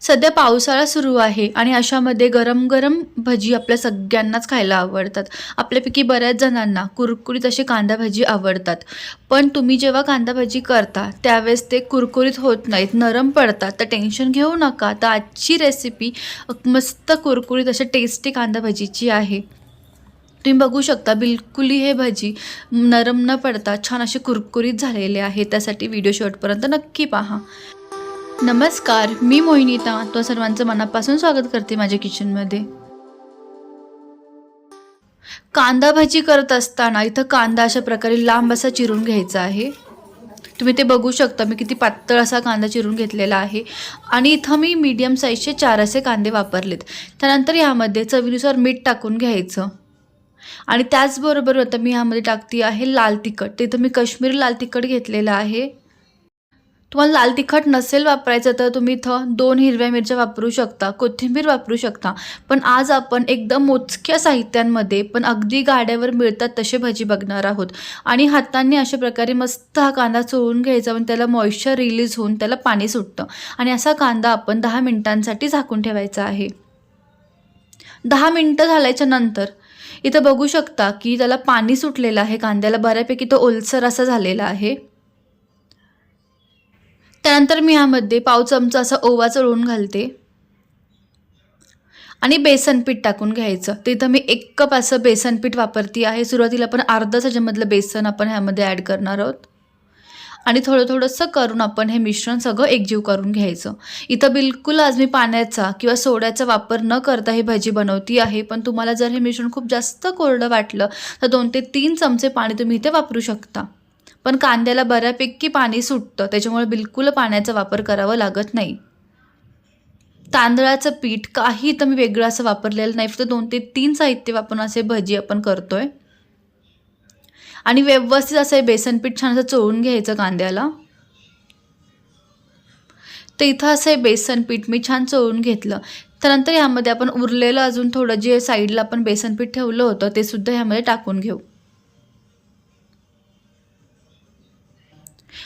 सध्या पावसाळा सुरू आहे आणि अशामध्ये गरम गरम भजी आपल्या सगळ्यांनाच खायला आवडतात. आपल्यापैकी बऱ्याच जणांना कुरकुरीत असे कांदा भजी आवडतात. पण तुम्ही जेव्हा कांदा भजी करता त्यावेळेस ते कुरकुरीत होत नाहीत नरम पडतात. तर टेन्शन घेऊ नका. तर आजची रेसिपी मस्त कुरकुरीत अशा टेस्टी कांदा भजीची आहे. तुम्ही बघू शकता बिलकुलही हे भजी नरम न पडता छान असे कुरकुरीत झालेले आहे. त्यासाठी व्हिडिओ शेवटपर्यंत नक्की पहा. नमस्कार मी मोहिनीता. तो सर्वांचं मनापासून स्वागत करते माझ्या किचनमध्ये कांदा भाजी करत असताना इथं कांदा अशा प्रकारे लांब असा चिरून घ्यायचा आहे. तुम्ही ते बघू शकता मी किती पातळ असा कांदा चिरून घेतलेला आहे. आणि इथं मी मीडियम साईजचे चार असे कांदे वापरलेत. त्यानंतर यामध्ये चवीनुसार मीठ टाकून घ्यायचं. आणि त्याचबरोबर आता मी ह्यामध्ये टाकते आहे लाल तिखट. ते इथं मी काश्मीरी लाल तिखट घेतलेलं आहे. तुम्हाला लाल तिखट नसेल वापरायचं तर तुम्ही इथं दोन हिरव्या मिरच्या वापरू शकता कोथिंबीर वापरू शकता. पण आज आपण एकदम मोजक्या साहित्यांमध्ये पण अगदी गाड्यावर मिळतात तसे भजी बघणार आहोत. आणि हातांनी अशा प्रकारे मस्त हा कांदा चोळून घ्यायचा पण त्याला मॉइश्चर रिलीज होऊन त्याला पाणी सुटतं. आणि असा कांदा आपण दहा मिनिटांसाठी झाकून ठेवायचा आहे. दहा मिनटं झाल्याच्यानंतर इथं बघू शकता की त्याला पाणी सुटलेलं आहे. कांद्याला बऱ्यापैकी तो ओलसर असा झालेला आहे. त्यानंतर मी ह्यामध्ये पाव चमचा असा ओवा चढवून घालते. आणि बेसन पीठ टाकून घ्यायचं. तिथं मी एक कप असं बेसन पीठ वापरती आहे. सुरुवातीला पण अर्धा ह्याच्यामधलं बेसन आपण ह्यामध्ये ॲड करणार आहोत. आणि थोडं थोडंसं करून आपण हे मिश्रण सगळं एकजीव करून घ्यायचं. इथं बिलकुल आज मी पाण्याचा किंवा सोड्याचा वापर न करता ही भाजी बनवती आहे. पण तुम्हाला जर हे मिश्रण खूप जास्त कोरडं वाटलं तर दोन ते तीन चमचे पाणी तुम्ही इथे वापरू शकता. पण कांद्याला बऱ्यापैकी पाणी सुटतं त्याच्यामुळे बिलकुल पाण्याचा वापर करावा लागत नाही. तांदळाचं पीठ काही इथं मी वेगळं असं वापरलेलं नाही फक्त दोन ते तीन साहित्य वापरून असे भजी आपण करतो आहे आणि व्यवस्थित असं हे बेसन पीठ छान असं चोळून घ्यायचं कांद्याला. तर इथं असं हे बेसन पीठ मी छान चोळून घेतलं. त्यानंतर ह्यामध्ये आपण उरलेलं अजून थोडं जे साईडला आपण बेसन पीठ ठेवलं होतं ते सुद्धा ह्यामध्ये टाकून घेऊ.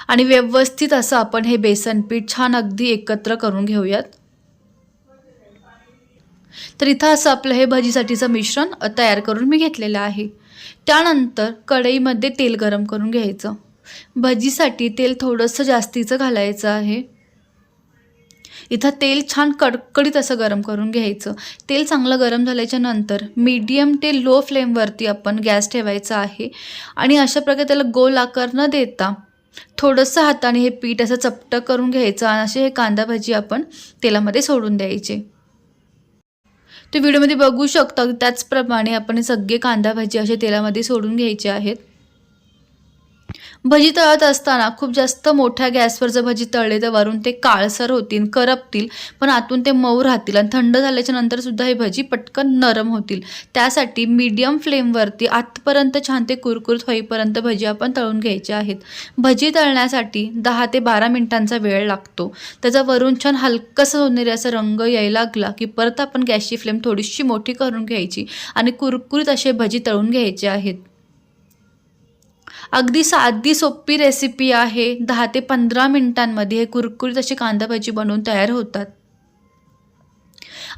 आणि व्यवस्थित असं आपण हे बेसन पीठ छान अगदी एकत्र करून घेऊयात. तर इथं असं आपलं हे भजीसाठीचं मिश्रण तयार करून मी घेतलेलं आहे. त्यानंतर कढईमध्ये तेल गरम करून घ्यायचं. भजीसाठी तेल थोडंसं जास्तीचं घालायचं आहे. इथं तेल छान कडकडीत असं गरम करून घ्यायचं. तेल चांगलं गरम झाल्याच्यानंतर मीडियम ते लो फ्लेमवरती आपण गॅस ठेवायचा आहे. आणि अशा प्रकारे त्याला गोल आकार न देता थोडंसं हाताने हे पीठ असं चपटं करून घ्यायचं आणि असे हे कांदा भाजी आपण तेलामध्ये सोडून द्यायचे. ते व्हिडिओमध्ये बघू शकता त्याचप्रमाणे आपण हे सगळे कांदा भाजी असे तेलामध्ये सोडून घ्यायचे आहेत. भजी तळत असताना खूप जास्त मोठ्या गॅसवर जर भजी तळले तर वरून ते काळसर होतील करपतील पण आतून ते मऊ राहतील आणि थंड झाल्याच्यानंतर सुद्धा हे भजी पटकन नरम होतील. त्यासाठी मीडियम फ्लेमवरती आतपर्यंत छान ते कुरकुरीत होईपर्यंत भजी आपण तळून घ्यायचे आहेत. भजी तळण्यासाठी दहा ते बारा मिनिटांचा वेळ लागतो. त्याचा वरून छान हलकंसं सोनेरी असा रंग यायला लागला की परत आपण गॅसची फ्लेम थोडीशी मोठी करून घ्यायची आणि कुरकुरीत असे भजी तळून घ्यायचे आहेत. अगदी साधी सोपी रेसिपी आहे. दहा ते पंधरा मिनिटांमध्ये हे कुरकुरीत अशी कांदा भाजी बनवून तयार होतात.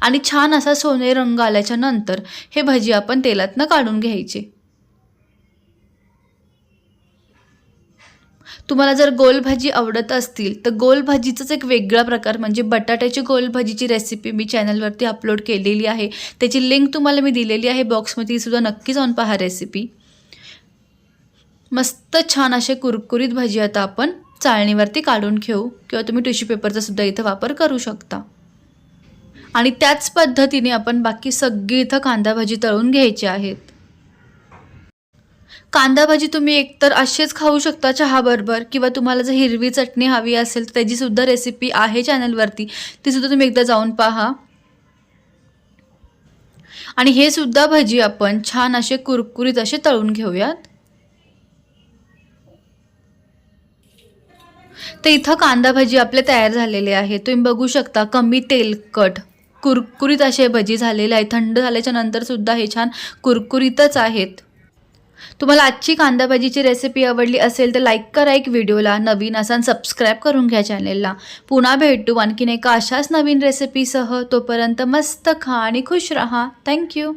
आणि छान असा सोने रंग आल्याच्यानंतर हे भजी आपण तेलातनं काढून घ्यायचे. तुम्हाला जर गोल भाजी आवडत असतील तर गोल भाजीचाच एक वेगळा प्रकार म्हणजे बटाट्याची गोल भाजीची रेसिपी मी चॅनलवरती अपलोड केलेली आहे. त्याची लिंक तुम्हाला मी दिलेली आहे बॉक्समध्ये सुद्धा नक्की जाऊन पहा रेसिपी मस्त छान असे कुरकुरीत भजी आता आपण चाळणीवरती काढून घेऊ किंवा तुम्ही टिश्यू पेपरचा सुद्धा इथं वापर करू शकता. आणि त्याच पद्धतीने आपण बाकी सगळी इथं कांदा भाजी तळून घ्यायची आहेत. कांदा भाजी तुम्ही एकतर असेच खाऊ शकता चहाबरोबर किंवा तुम्हाला जर हिरवी चटणी हवी असेल तर त्याची सुद्धा रेसिपी आहे चॅनलवरती ती सुद्धा तुम्ही एकदा जाऊन पहा. आणि हे सुद्धा भजी आपण छान असे कुरकुरीत असे तळून घेऊयात. तर इथं कांदा भजी आपले तयार झालेले आहे तुम्ही बघू शकता कमी तेलकट कुरकुरीत असे भजी झालेले आहे थंड झाल्याच्यानंतर सुद्धा हे छान कुरकुरीतच आहेत. तुम्हाला आजची कांदा भाजीची रेसिपी आवडली असेल तर लाईक करा एक व्हिडिओला नवीन असा सबस्क्राईब करून घ्या चॅनेलला पुन्हा भेटू. आणखीन एका अशाच नवीन रेसिपीसह तोपर्यंत मस्त खा आणि खुश राहा. थँक्यू